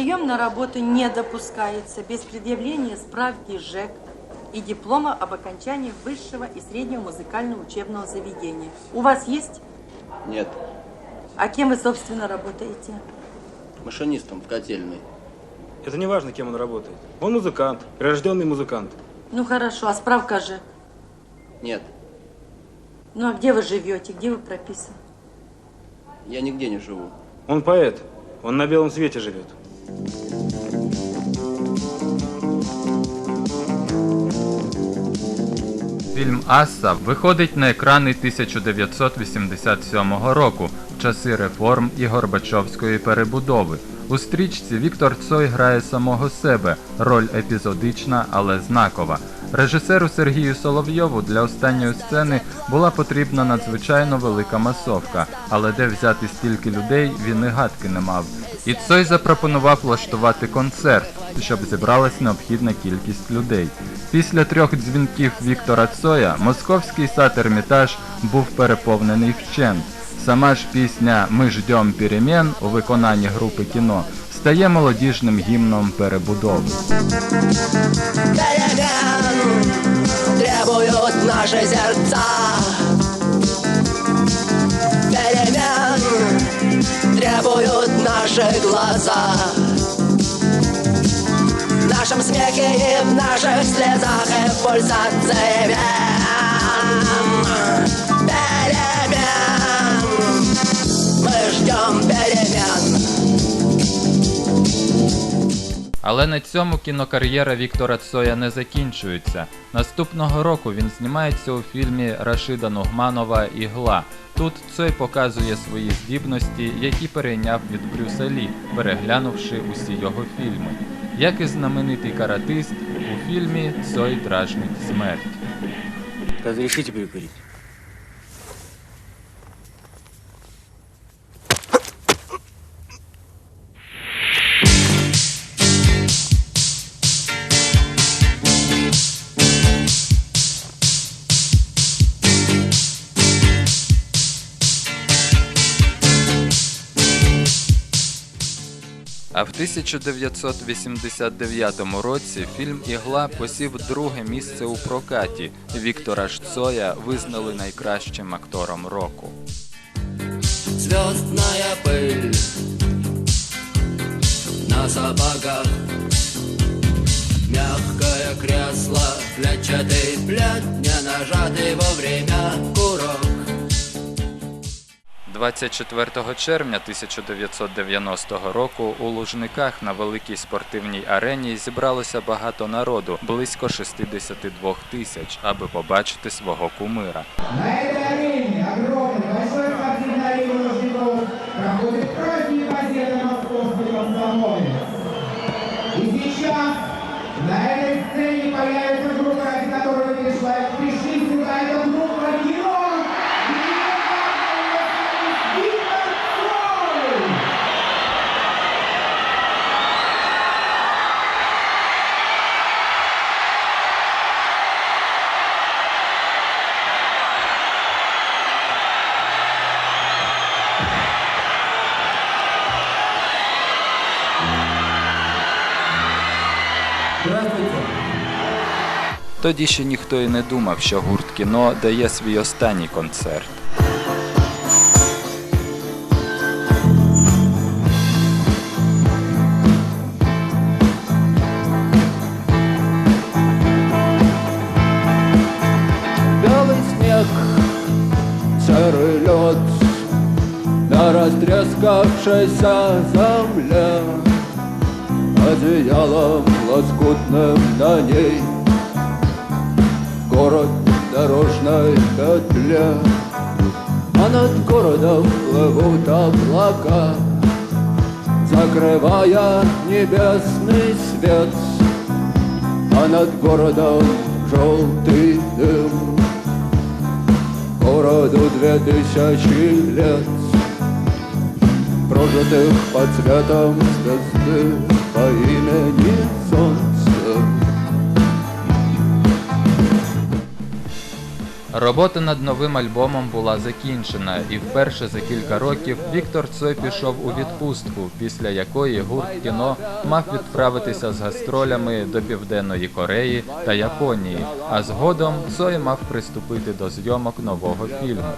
Прием на работу не допускается без предъявления справки ЖЭК и диплома об окончании высшего и среднего музыкального учебного заведения. У вас есть? Нет. А кем вы, собственно, работаете? Машинистом в котельной. Это не важно, кем он работает. Он музыкант, прирожденный музыкант. Ну хорошо, а справка ЖЭК? Нет. Ну а где вы живете, где вы прописаны? Я нигде не живу. Он поэт. Он на белом свете живет. Фільм Аса виходить на екрани 1987 року в часи реформ і Горбачовської перебудови. У стрічці Віктор Цой грає самого себе, роль епізодична, але знакова. Режисеру Сергію Соловйову для останньої сцени була потрібна надзвичайно велика масовка, але де взяти стільки людей він і гадки не мав. І Цой запропонував влаштувати концерт, щоб зібралась необхідна кількість людей. Після трьох дзвінків Віктора Цоя московський сад Ермітаж був переповнений вщент. Сама ж пісня Ми ждем перемен у виконанні групи кіно стає молодіжним гімном перебудови. перемен требуют наши сердца. Перемен требуют наши глаза. В нашем смехе и в наших слезах и пульсации вен. Але на цьому кінокар'єра Віктора Цоя не закінчується. Наступного року він знімається у фільмі Рашида Нугманова Ігла. Тут Цой показує свої здібності, які перейняв від Брюса Лі, переглянувши усі його фільми. Як і знаменитий каратист, у фільмі Цой дражнить смерть. Разрешите прикурить? 1989 році фільм Ігла посів друге місце у прокаті. Віктора Шцоя визнали найкращим актором року. звездная пыль на сапогах Мягкое кресло, клетчатый плед, не нажатый вовремя курок 24 червня 1990 року у Лужниках на великій спортивній арені зібралося багато народу, близько 62 тисяч, аби побачити свого кумира. Тоді ще ніхто і не думав, що гурт кіно дає свій останній концерт. Белый снег, серый лед На растрескавшейся земле Одеялом лоскутным на ней. Город дорожной петле А над городом плывут облака Закрывая небесный свет. А над городом желтый дым Городу две тысячи лет Прожитых под цветом звезды по имени Солнце Робота над новим альбомом була закінчена, і вперше за кілька років Віктор Цой пішов у відпустку, після якої гурт кіно мав відправитися з гастролями до Південної Кореї та Японії. А згодом Цой мав приступити до зйомок нового фільму.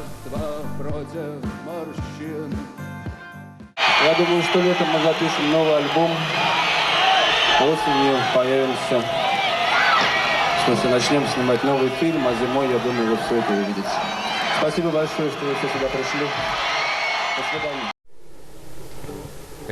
Я думаю, что летом мы запишем новый альбом. Осенью появимся. В смысле, начнем снимать новый фильм, а зимой, я думаю, вы все это увидите. Спасибо большое, что вы все сюда пришли. До свидания.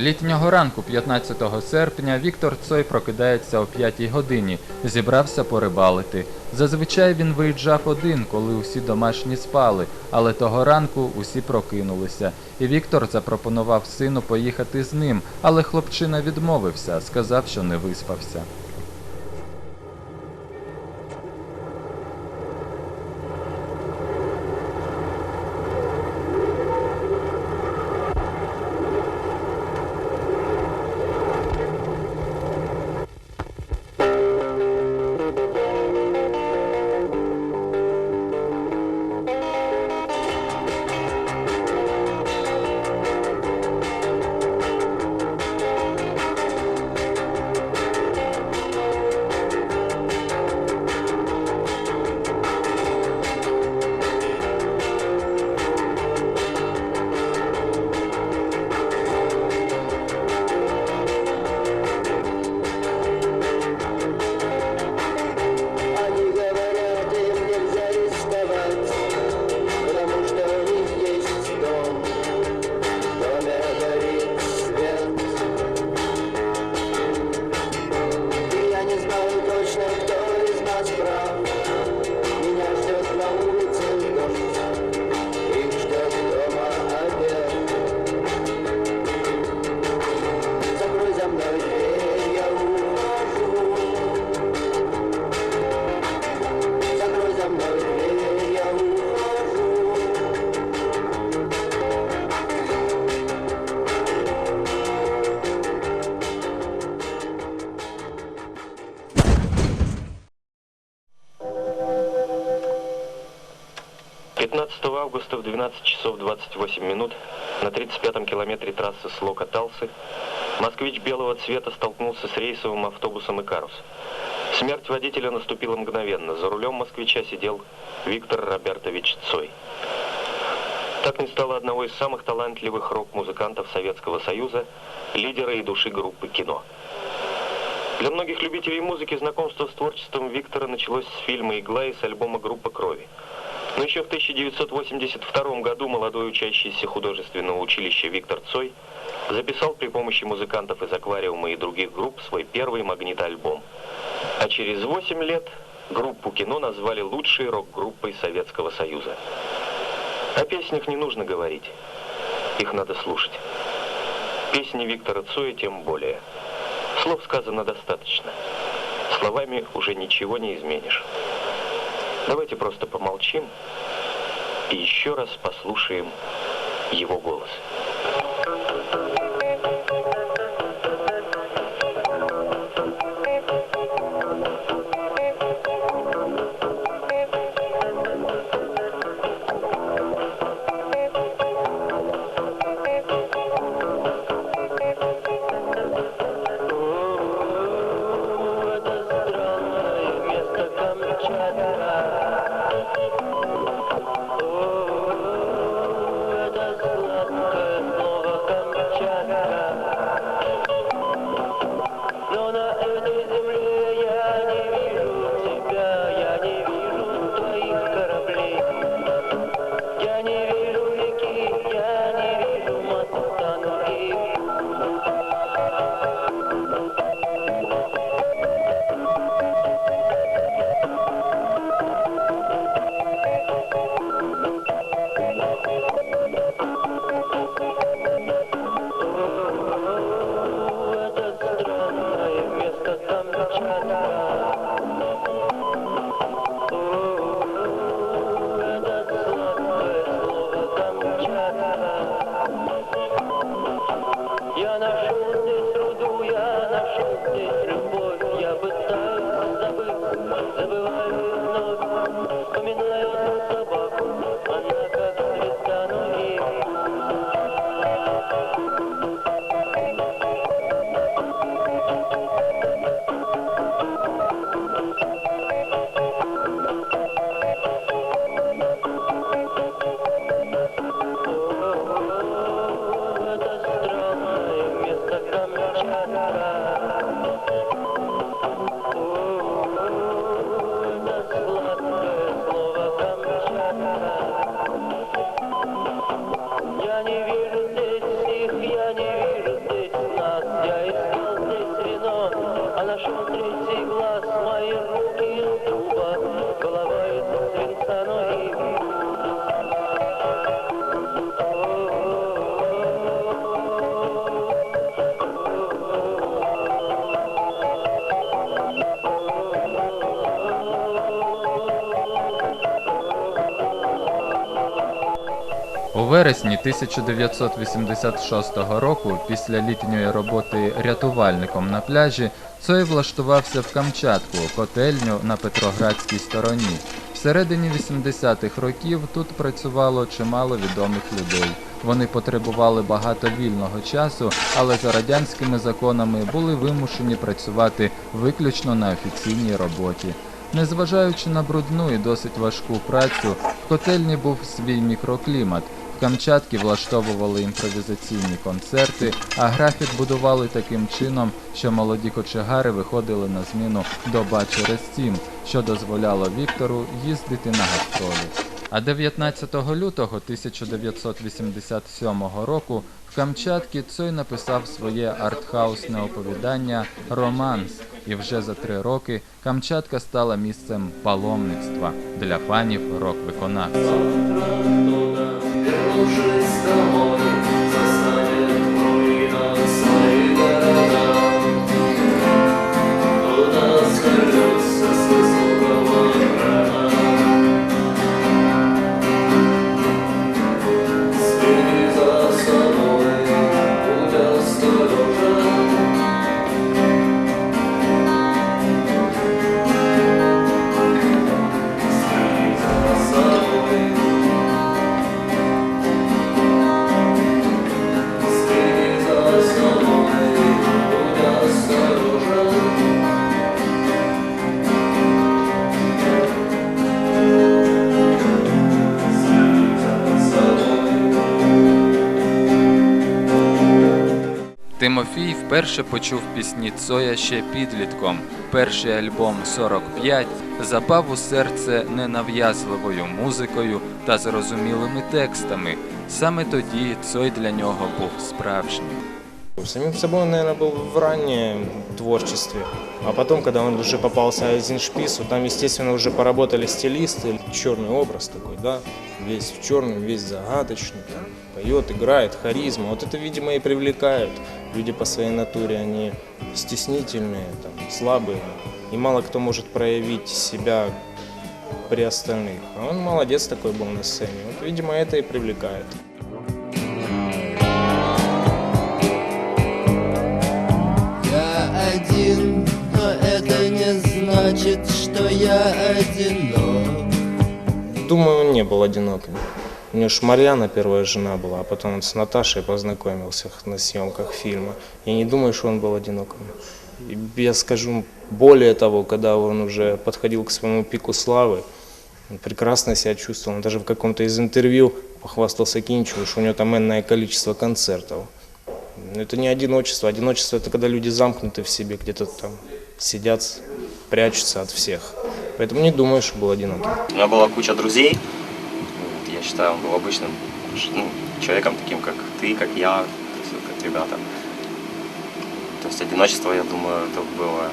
Літнього ранку, 15 серпня, Віктор Цой прокидається о 5 годині, зібрався порибалити. Зазвичай він виїжджав один, коли усі домашні спали, але того ранку усі прокинулися. І Віктор запропонував сину поїхати з ним, але хлопчина відмовився, сказав, що не виспався. 12 часов 28 минут на 35-м километре трассы Слока-Талсы москвич белого цвета столкнулся с рейсовым автобусом «Икарус». Смерть водителя наступила мгновенно. За рулем москвича сидел Виктор Робертович Цой. Так не стало одного из самых талантливых рок-музыкантов Советского Союза, лидера и души группы «Кино». Для многих любителей музыки знакомство с творчеством Виктора началось с фильма «Игла» и с альбома «Группа крови». Но еще в 1982 году молодой учащийся художественного училища Виктор Цой записал при помощи музыкантов из «Аквариума» и других групп свой первый магнитоальбом. А через 8 лет группу «Кино» назвали лучшей рок-группой Советского Союза. О песнях не нужно говорить, их надо слушать. Песни Виктора Цоя тем более. Слов сказано достаточно. Словами уже ничего не изменишь. Давайте просто помолчим и еще раз послушаем его голос. Вересні 1986 року, після літньої роботи рятувальником на пляжі, Цой влаштувався в Камчатку, котельню на Петроградській стороні. Всередині 80-х років тут працювало чимало відомих людей. Вони потребували багато вільного часу, але за радянськими законами були вимушені працювати виключно на офіційній роботі. Незважаючи на брудну і досить важку працю, в котельні був свій мікроклімат. В Камчатці влаштовували імпровізаційні концерти, а графік будували таким чином, що молоді кочегари виходили на зміну доба через сім, що дозволяло Віктору їздити на гастролі. А 19 лютого 1987 року в Камчатці Цой написав своє артхаусне оповідання Романс, і вже за три роки Камчатка стала місцем паломництва для фанів рок-виконавців. różystą Тимофій вперше почув пісні Цоя ще підлітком. Перший альбом 45 запав у серце ненав'язливою музикою та зрозумілими текстами. Саме тоді Цой для нього був справжнім. Самим собой он, наверное, был в раннем творчестве. А потом, когда он уже попался Айзеншпису, там, естественно, уже поработали стилисты. Черный образ такой, да, весь в черном, весь загадочный, там, поет, играет, харизма. Вот это, видимо, и привлекает. Люди по своей натуре, они стеснительные, там, слабые. И мало кто может проявить себя при остальных. А он молодец такой был на сцене. Вот, видимо, это и привлекает. Я один, но это не значит, что я одинок. Думаю, он не был одиноким. У него ж Марьяна первая жена была, а потом он с Наташей познакомился на съемках фильма. Я не думаю, что он был одиноким. Я скажу более того, когда он уже подходил к своему пику славы, он прекрасно себя чувствовал. Он даже в каком-то из интервью похвастался Кинчеву, что у него там энное количество концертов. Но это не одиночество. Одиночество – это когда люди замкнуты в себе, где-то там сидят, прячутся от всех. Поэтому не думаю, что был одиноким. У меня была куча друзей. Вот, Я считаю, он был обычным ну, человеком, таким как ты, как я, то есть вот как ребята. То есть одиночество, я думаю, это было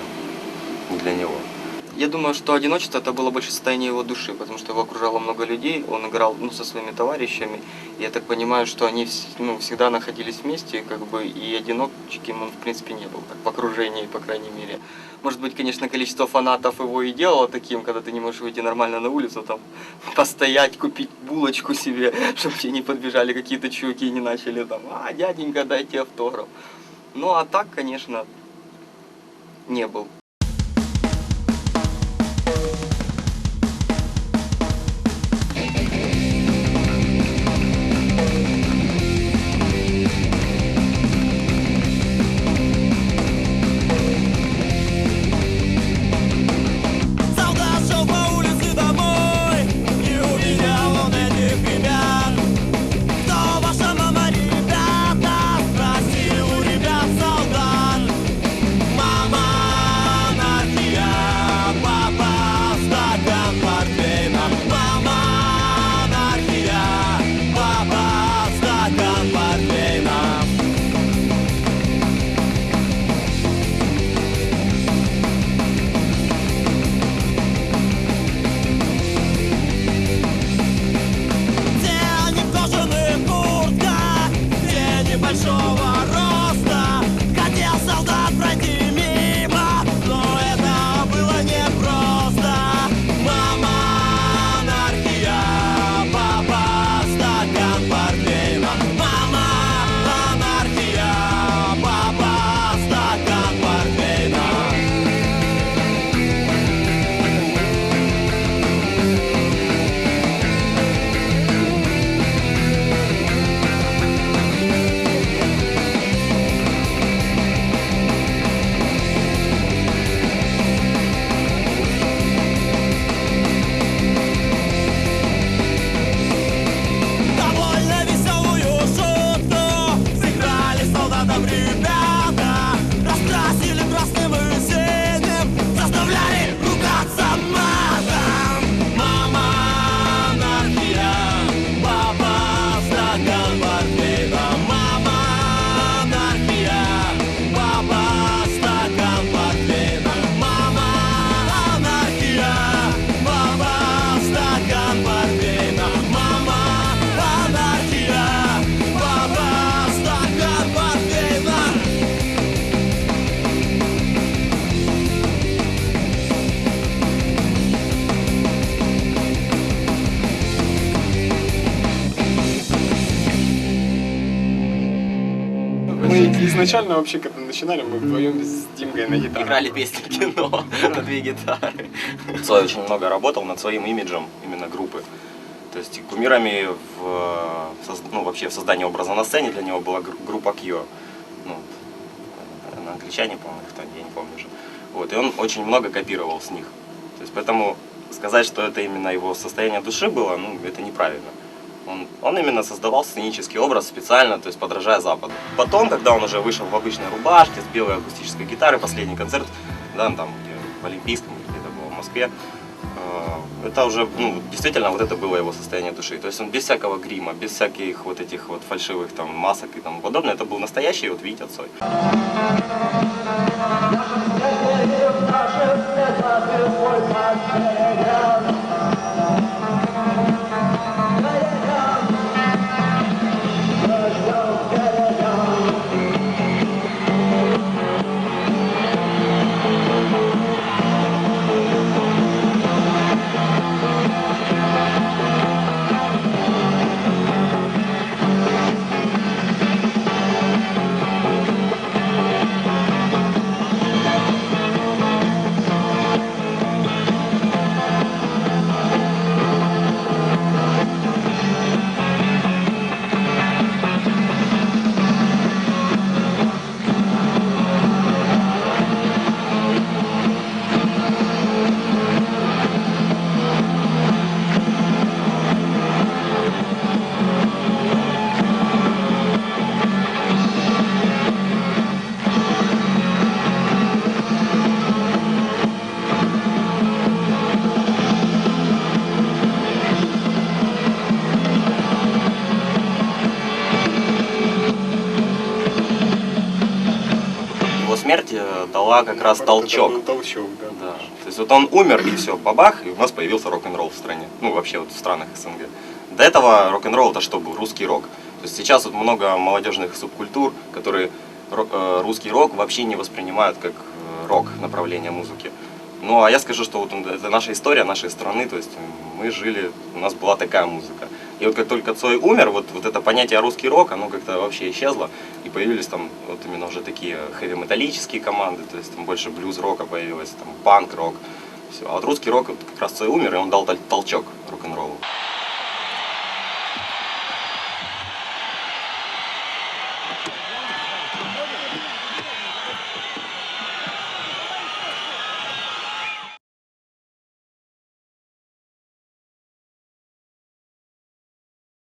не для него. Я думаю, что одиночество это было больше состояние его души, потому что его окружало много людей, он играл ну, со своими товарищами. Я так понимаю, что они ну, всегда находились вместе, как бы и одиноким он в принципе не был, так, в окружении, по крайней мере. Может быть, конечно, количество фанатов его и делало таким, когда ты не можешь выйти нормально на улицу, там, постоять, купить булочку себе, чтобы тебе не подбежали какие-то чуваки и не начали там, а, дяденька, дайте автограф. Ну, а так, конечно, не был. Изначально вообще, когда начинали, мы вдвоем с Димкой на гитаре. Играли песни в кино на две гитары. Цой очень много работал над своим имиджем именно группы. То есть кумирами в, ну, вообще в создании образа на сцене для него была гру- группа Кьо. Ну, на англичане, по-моему, кто, я не помню уже. Вот, и он очень много копировал с них. То есть поэтому сказать, что это именно его состояние души было, ну, это неправильно. Он, он именно создавал сценический образ специально, то есть подражая Западу. Потом, когда он уже вышел в обычной рубашке с белой акустической гитарой, последний концерт, да, там где в Олимпийском, где-то было в Москве, э, это уже, ну, действительно, вот это было его состояние души. То есть он без всякого грима, без всяких вот этих вот фальшивых там масок и тому подобное, это был настоящий вот Витя Цой. Как раз толчок. Это был толчок, да. Да. То есть вот он умер, и все, бабах, и у нас появился рок-н-ролл в стране. Ну, вообще вот в странах СНГ. До этого рок-н-ролл это что был? Русский рок. То есть сейчас вот много молодежных субкультур, которые э, русский рок вообще не воспринимают как э, рок направление музыки. Ну, а я скажу, что вот это наша история нашей страны, то есть мы жили, у нас была такая музыка. И вот как только Цой умер, вот, вот это понятие русский рок, оно как-то вообще исчезло, и появились там вот именно уже такие хэви-металлические команды, то есть там больше блюз-рока появилось, там панк-рок, все. А вот русский рок, вот как раз Цой умер, и он дал тол- толчок рок-н-роллу.